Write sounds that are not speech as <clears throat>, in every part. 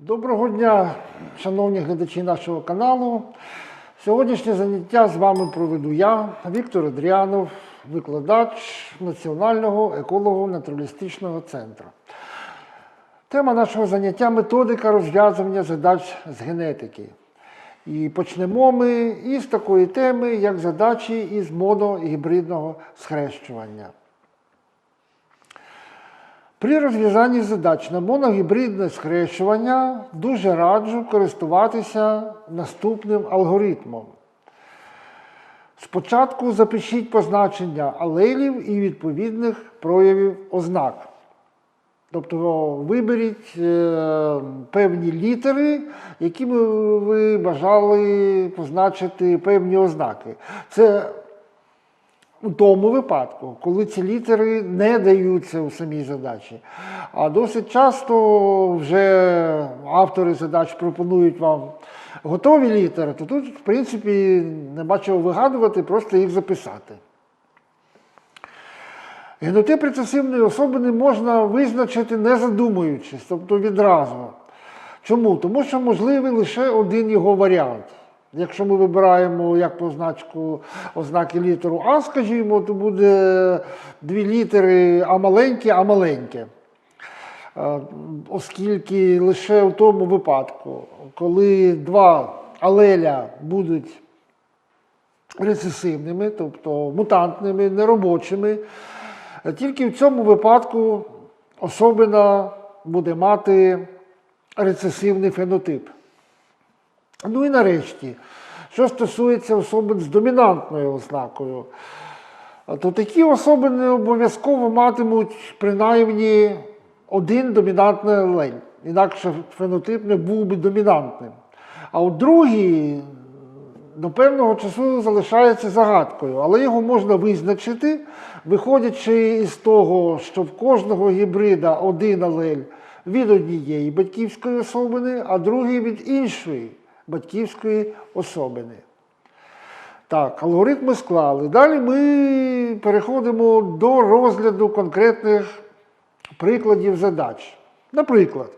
Доброго дня, шановні глядачі нашого каналу. Сьогоднішнє заняття з вами проведу я, Віктор Адріанов, викладач Національного еколого-натуралістичного центру. Тема нашого заняття методика розв'язування задач з генетики. І почнемо ми із такої теми, як задачі із моногібридного схрещування. При розв'язанні задач на моногібридне схрещування дуже раджу користуватися наступним алгоритмом. Спочатку запишіть позначення алелів і відповідних проявів ознак. Тобто виберіть е, певні літери, якими ви бажали позначити певні ознаки. Це у тому випадку, коли ці літери не даються у самій задачі. А досить часто вже автори задач пропонують вам готові літери, то тут, в принципі, нема чого вигадувати, просто їх записати. Генотип рецесивної особи не можна визначити не задумуючись, тобто відразу. Чому? Тому що можливий лише один його варіант. Якщо ми вибираємо як позначку ознаки літеру А, скажімо, то буде дві літери А маленьке, А маленьке. Е, Оскільки лише в тому випадку, коли два алеля будуть рецесивними, тобто мутантними, неробочими, тільки в цьому випадку особина буде мати рецесивний фенотип. Ну і нарешті, що стосується особин з домінантною ознакою, то такі особи не обов'язково матимуть принаймні один домінантний алель, інакше фенотип не був би домінантним. А от другий до певного часу залишається загадкою, але його можна визначити, виходячи із того, що в кожного гібрида один алель від однієї батьківської особини, а другий від іншої батьківської особини. Так, алгоритми склали. Далі ми переходимо до розгляду конкретних прикладів задач. Наприклад,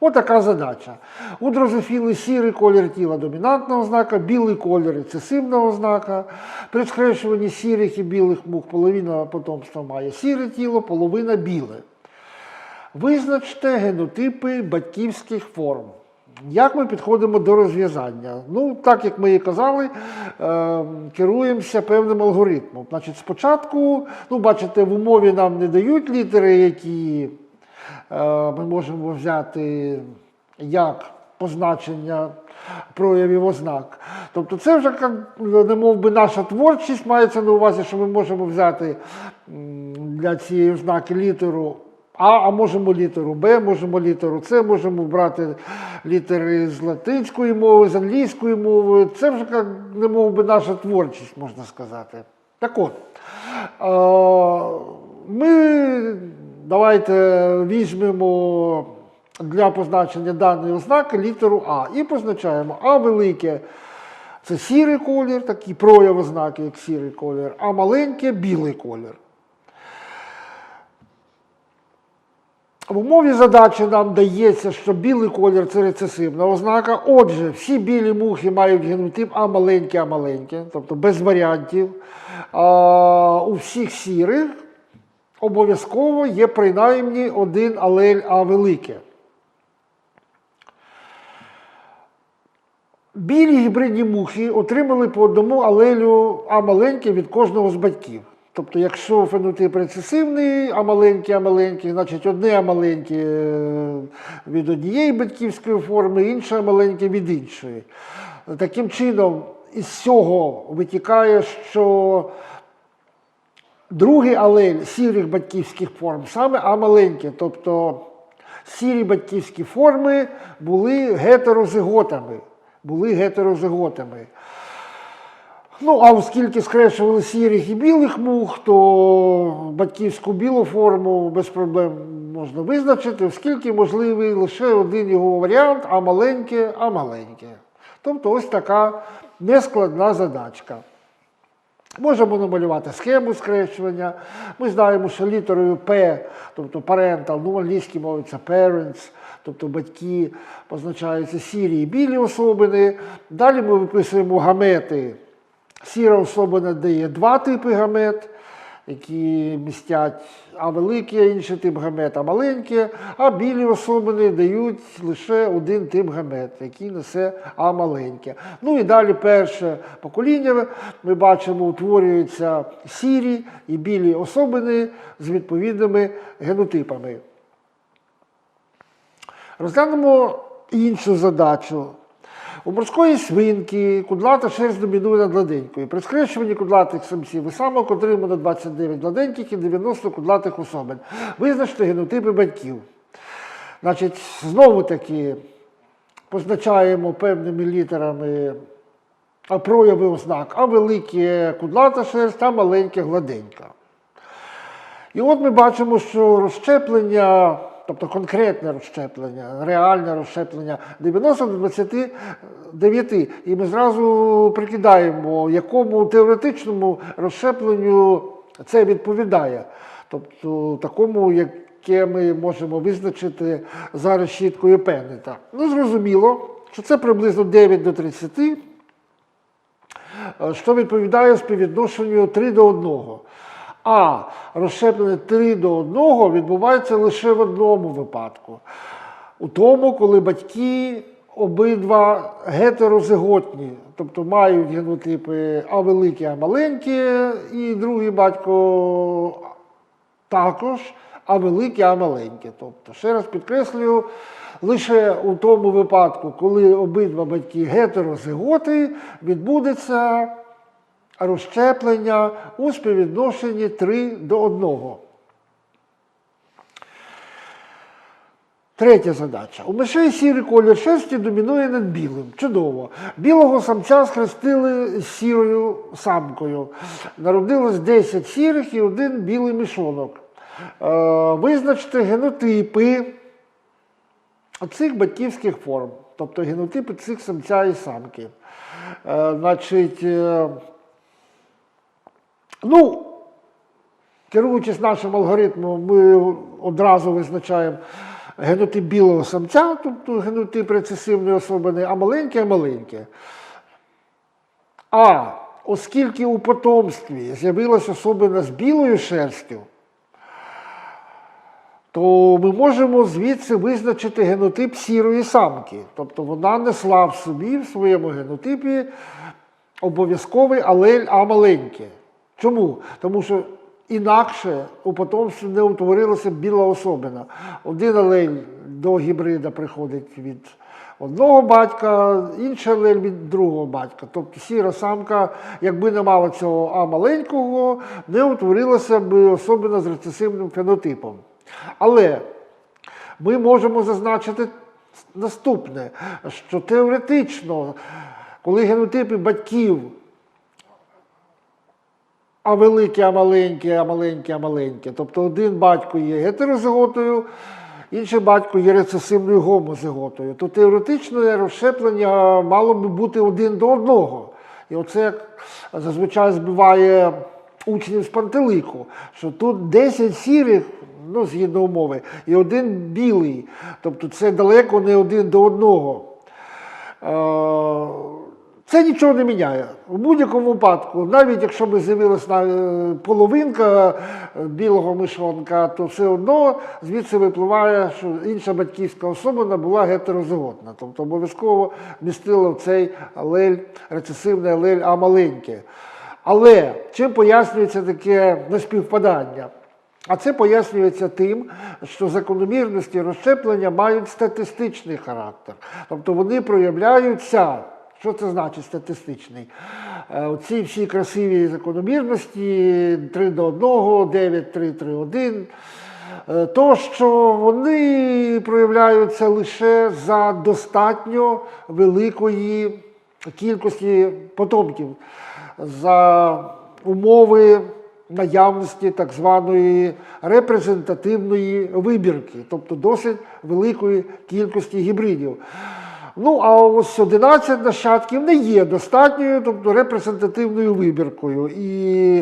отака задача. У дрозофіли сірий колір тіла домінантна ознака, білий колір рецесивна ознака. При схрещуванні сірих і білих мух половина потомства має сіре тіло, половина біле. Визначте генотипи батьківських форм. Як ми підходимо до розв'язання? Ну, так як ми і казали, е, керуємося певним алгоритмом. Значить, спочатку, ну, бачите, в умові нам не дають літери, які е, ми можемо взяти як позначення проявів ознак. Тобто це вже не мов би наша творчість мається на увазі, що ми можемо взяти для цієї ознаки літеру а, а можемо літеру Б, можемо літеру С, можемо брати літери з латинської мови, з англійської мови. Це вже як, не мов би наша творчість, можна сказати. Так от, ми давайте візьмемо для позначення даної ознаки літеру А і позначаємо А велике. Це сірий колір, такий прояв ознаки, як сірий колір, а маленьке білий колір. В умові задачі нам дається, що білий колір це рецесивна ознака. Отже, всі білі мухи мають генотип А маленьке, А маленьке, тобто без варіантів. А у всіх сірих обов'язково є принаймні один алель А велике. Білі гібридні мухи отримали по одному алелю А маленьке від кожного з батьків. Тобто, якщо фенотип рецесивний, а маленький, а маленький, значить одне а маленьке від однієї батьківської форми, інше а маленьке від іншої. Таким чином, із цього витікає, що другий алель сірих батьківських форм саме а маленьке. Тобто сірі батьківські форми були гетерозиготами. Були гетерозиготами. Ну, а оскільки схрещували сірих і білих мух, то батьківську білу форму без проблем можна визначити, оскільки можливий лише один його варіант, а маленьке, а маленьке. Тобто ось така нескладна задачка. Можемо намалювати схему скрещування. Ми знаємо, що літерою П, тобто parental, ну в англійській це parents, тобто батьки, позначаються сірі і білі особини. Далі ми виписуємо гамети. Сіра особина дає два типи гамет, які містять А великі, а інший тип гамет, а маленькі, а білі особини дають лише один тип гамет, який несе А маленьке. Ну і далі перше покоління ми бачимо, утворюються сірі і білі особини з відповідними генотипами. Розглянемо іншу задачу. У морської свинки кудлата шерсть домінує над гладенькою. При скрещуванні кудлатих самців і самок отримано 29 гладеньких і 90 кудлатих особин. Визначте генотипи батьків. Значить, знову таки позначаємо певними літерами прояви ознак, а велике кудлата шерсть, а маленьке гладенька. І от ми бачимо, що розщеплення, тобто конкретне розщеплення, реальне розщеплення 90 до 29. І ми зразу прикидаємо, якому теоретичному розщепленню це відповідає. Тобто такому, яке ми можемо визначити за решіткою Пеннета. Ну, зрозуміло, що це приблизно 9 до 30 е, що відповідає співвідношенню 3 до 1. А розщеплення 3 до 1 відбувається лише в одному випадку. У тому, коли батьки обидва гетерозиготні, тобто мають генотипи А великі, А маленькі, і другий батько також, а великі, а маленькі. Тобто, ще раз підкреслюю, лише у тому випадку, коли обидва батьки гетерозиготи, відбудеться розщеплення у співвідношенні 3 до 1. Третя задача. У мишей сірий колір шерсті домінує над білим. Чудово. Білого самця схрестили сірою самкою. Народилось 10 сірих і один білий мішонок. Е, визначте генотипи цих батьківських форм, тобто генотипи цих самця і самки. Е, значить, е, ну, керуючись нашим алгоритмом, ми одразу визначаємо генотип білого самця, тобто генотип рецесивної особини, а маленьке, а маленьке. А оскільки у потомстві з'явилася особина з білою шерстю, то ми можемо звідси визначити генотип сірої самки. Тобто вона несла в собі в своєму генотипі обов'язковий алель А маленьке. Чому? Тому що інакше у потомстві не утворилася біла особина. Один алель до гібрида приходить від одного батька, інший алель від другого батька. Тобто сіра самка, якби не мала цього А маленького, не утворилася б особина з рецесивним фенотипом. Але ми можемо зазначити наступне, що теоретично, коли генотипи батьків а велике, а маленьке, а маленьке, а маленьке. Тобто один батько є гетерозиготою, інший батько є рецесивною гомозиготою. То теоретично розщеплення мало би бути один до одного. І оце як зазвичай збиває учнів з пантелику, що тут 10 сірих, ну, згідно умови, і один білий. Тобто це далеко не один до одного. Е, Це нічого не міняє. В будь-якому випадку, навіть якщо б з'явилася е, половинка е, білого мишонка, то все одно звідси випливає, що інша батьківська особина була гетерозиготна. Тобто обов'язково містила в цей алель, рецесивний алель А маленьке. Але чим пояснюється таке неспівпадання? А це пояснюється тим, що закономірності розщеплення мають статистичний характер. Тобто вони проявляються. Що це значить статистичний? Е, Оці всі красиві закономірності 3 до 1, 9, 3, 3, 1. е, То, що вони проявляються лише за достатньо великої кількості потомків, за умови наявності так званої репрезентативної вибірки, тобто досить великої кількості гібридів. Ну, а ось 11 нащадків не є достатньою, тобто репрезентативною вибіркою. І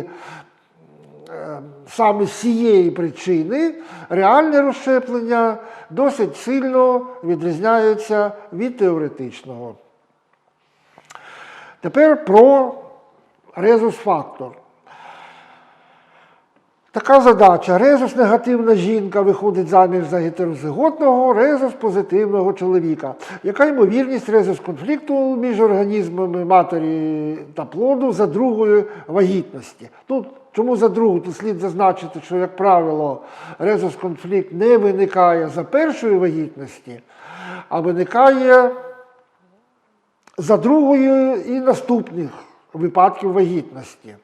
е, саме з цієї причини реальне розщеплення досить сильно відрізняється від теоретичного. Тепер про резус-фактор. Така задача. Резус негативна жінка виходить заміж за гетерозиготного, резус позитивного чоловіка. Яка ймовірність резус конфлікту між організмами матері та плоду за другою вагітності? Тут чому за другу? Тут слід зазначити, що, як правило, резус конфлікт не виникає за першої вагітності, а виникає за другою і наступних випадків вагітності.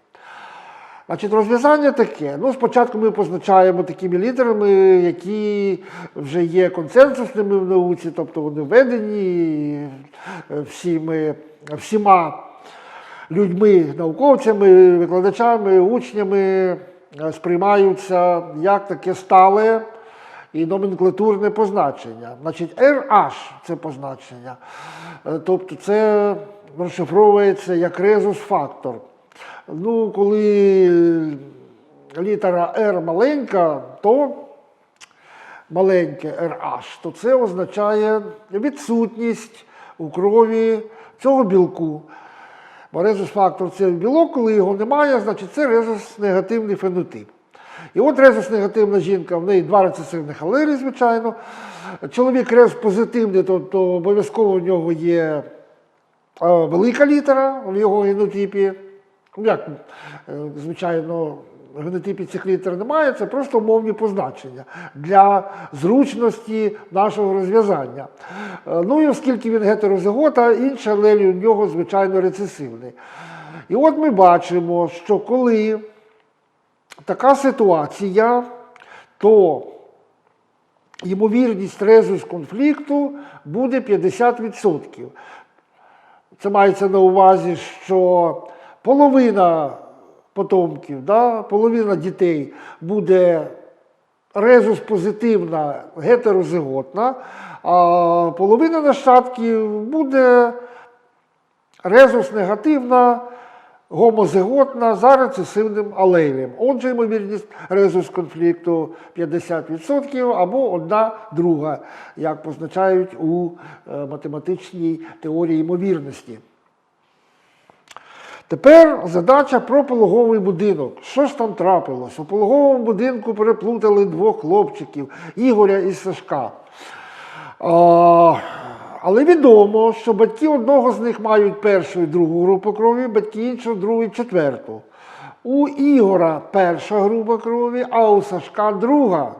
Значить, розв'язання таке. Ну, спочатку ми позначаємо такими літерами, які вже є консенсусними в науці, тобто вони введені всіми, всіма людьми, науковцями, викладачами, учнями е, сприймаються як таке стале і номенклатурне позначення. Значить, RH це позначення. Е, Тобто це розшифровується як резус-фактор. Ну, коли літера R маленька, то маленьке RH, то це означає відсутність у крові цього білку. Бо резус-фактор це білок, коли його немає, значить це резус-негативний фенотип. І от резус-негативна жінка, в неї два рецесивних алелі, звичайно. Чоловік резус-позитивний, тобто обов'язково в нього є е, велика літера в його генотипі. Ну, Як, е, звичайно, генотипі цих літер немає, це просто умовні позначення для зручності нашого розв'язання. Е, Ну і оскільки він гетерозигота, інші алелі у нього, звичайно, рецесивний. І от ми бачимо, що коли така ситуація, то ймовірність резус конфлікту буде 50%. Це мається на увазі, що половина потомків, да, половина дітей буде резус позитивна, гетерозиготна, а половина нащадків буде резус негативна, гомозиготна за рецесивним алелем. Отже, ймовірність резус конфлікту 50% або одна друга, як позначають у е, математичній теорії ймовірності. Тепер задача про пологовий будинок. Що ж там трапилось? У пологовому будинку переплутали двох хлопчиків Ігоря і Сашка. А, але відомо, що батьки одного з них мають першу і другу групу крові, батьки іншого другу і четверту. У Ігора перша група крові, а у Сашка друга.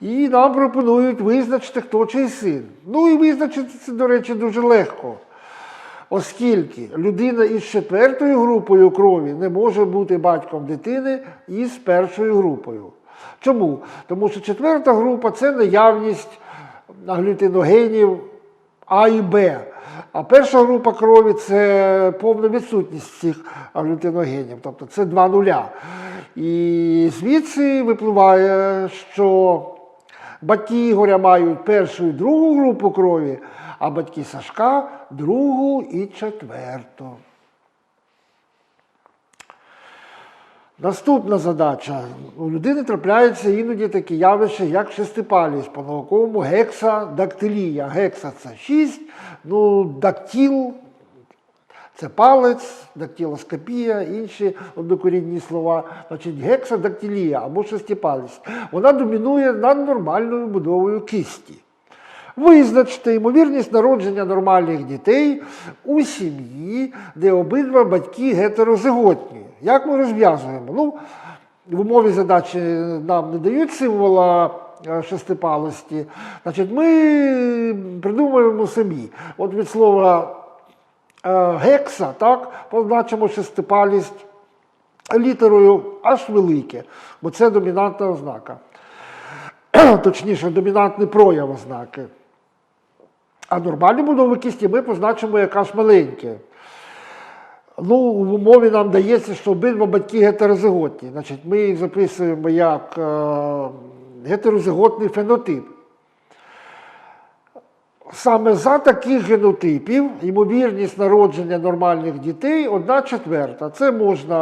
І нам пропонують визначити, хто чий син. Ну і визначити це, до речі, дуже легко. Оскільки людина із четвертою групою крові не може бути батьком дитини із першою групою. Чому? Тому що четверта група це наявність глютиногенів А і Б. А перша група крові це повна відсутність цих глютиногенів, тобто це два нуля. І звідси випливає, що батьки Ігоря мають першу і другу групу крові, а батьки Сашка другу і четверту. Наступна задача. У людини трапляються іноді такі явища, як шестипалість, по-науковому гексадактилія. Гекса це 6, ну, дактіл це палець, дактилоскопія, інші однокорінні слова. Значить, гексадактилія або шестипалість. Вона домінує над нормальною будовою кисті. Визначте ймовірність народження нормальних дітей у сім'ї, де обидва батьки гетерозиготні. Як ми розв'язуємо? Ну, в умові задачі нам не дають символа е, шестипалості. Значить, ми придумуємо самі. От від слова е, гекса, так, позначимо шестипалість літерою аж велике, бо це домінантна ознака. <clears throat> Точніше, домінантний прояв ознаки. А нормальні будови кісті ми позначимо як аж маленьке. Ну, в умові нам дається, що обидва батьки гетерозиготні. Значить, ми їх записуємо як е, гетерозиготний фенотип. саме за таких генотипів ймовірність народження нормальних дітей одна четверта. Це можна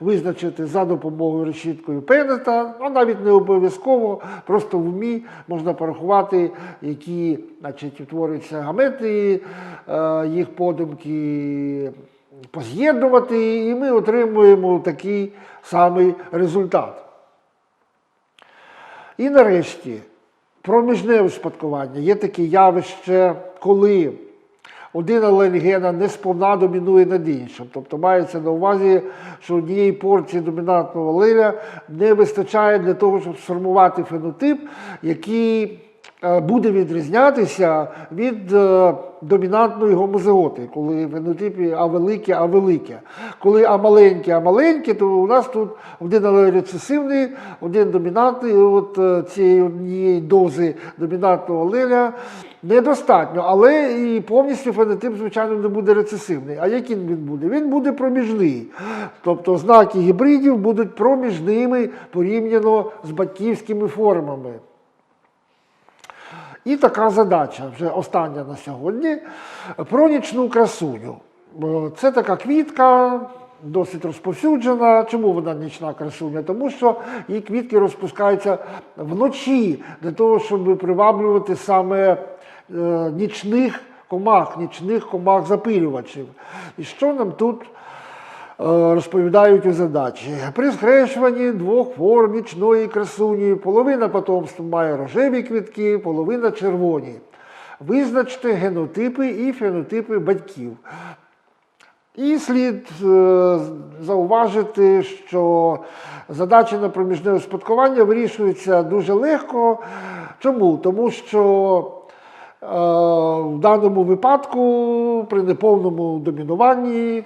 визначити за допомогою решіткою Пеннета, а навіть не обов'язково, просто в умі можна порахувати, які значить, утворюються гамети, е, їх подумки поз'єднувати, і ми отримуємо такий самий результат. І нарешті, проміжне успадкування. Є таке явище, коли один алергена гена не сповна домінує над іншим. Тобто мається на увазі, що однієї порції домінантного алеля не вистачає для того, щоб сформувати фенотип, який буде відрізнятися від е, домінантної гомозиготи, коли фенотипі А велике, А велике. Коли А маленьке, А маленьке, то у нас тут один алель рецесивний, один домінантний, от е, цієї однієї дози домінантного алеля недостатньо, але і повністю фенотип, звичайно, не буде рецесивний. А яким він буде? Він буде проміжний. Тобто знаки гібридів будуть проміжними порівняно з батьківськими формами. І така задача, вже остання на сьогодні, про нічну красуню. Е, Це така квітка, досить розповсюджена. Чому вона нічна красуня? Тому що її квітки розпускаються вночі для того, щоб приваблювати саме е, нічних комах, нічних комах запилювачів. І що нам тут розповідають у задачі. При схрещуванні двох форм нічної красуні половина потомства має рожеві квітки, половина червоні. Визначте генотипи і фенотипи батьків. І слід е, зауважити, що задачі на проміжне успадкування вирішуються дуже легко. Чому? Тому що е, в даному випадку при неповному домінуванні е,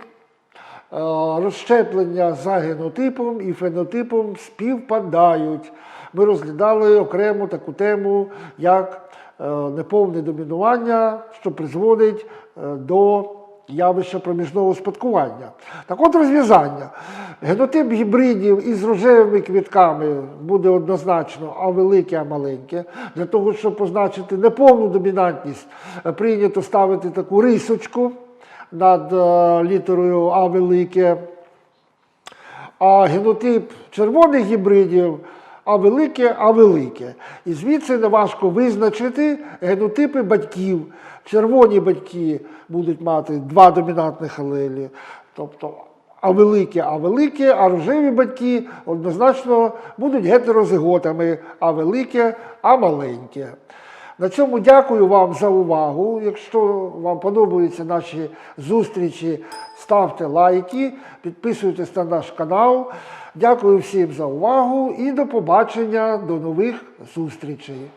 розщеплення за генотипом і фенотипом співпадають. Ми розглядали окремо таку тему, як е, неповне домінування, що призводить е, до явища проміжного успадкування. Так от розв'язання. Генотип гібридів із рожевими квітками буде однозначно А велике, а маленьке. Для того, щоб позначити неповну домінантність, е, прийнято ставити таку рисочку над е, літерою А велике. А генотип червоних гібридів А велике, А велике. І звідси не важко визначити генотипи батьків. Червоні батьки будуть мати два домінантних алелі, тобто А велике, А велике, а рожеві батьки однозначно будуть гетерозиготами А велике, А маленьке. На цьому дякую вам за увагу. Якщо вам подобаються наші зустрічі, ставте лайки, підписуйтесь на наш канал. Дякую всім за увагу і до побачення, до нових зустрічей.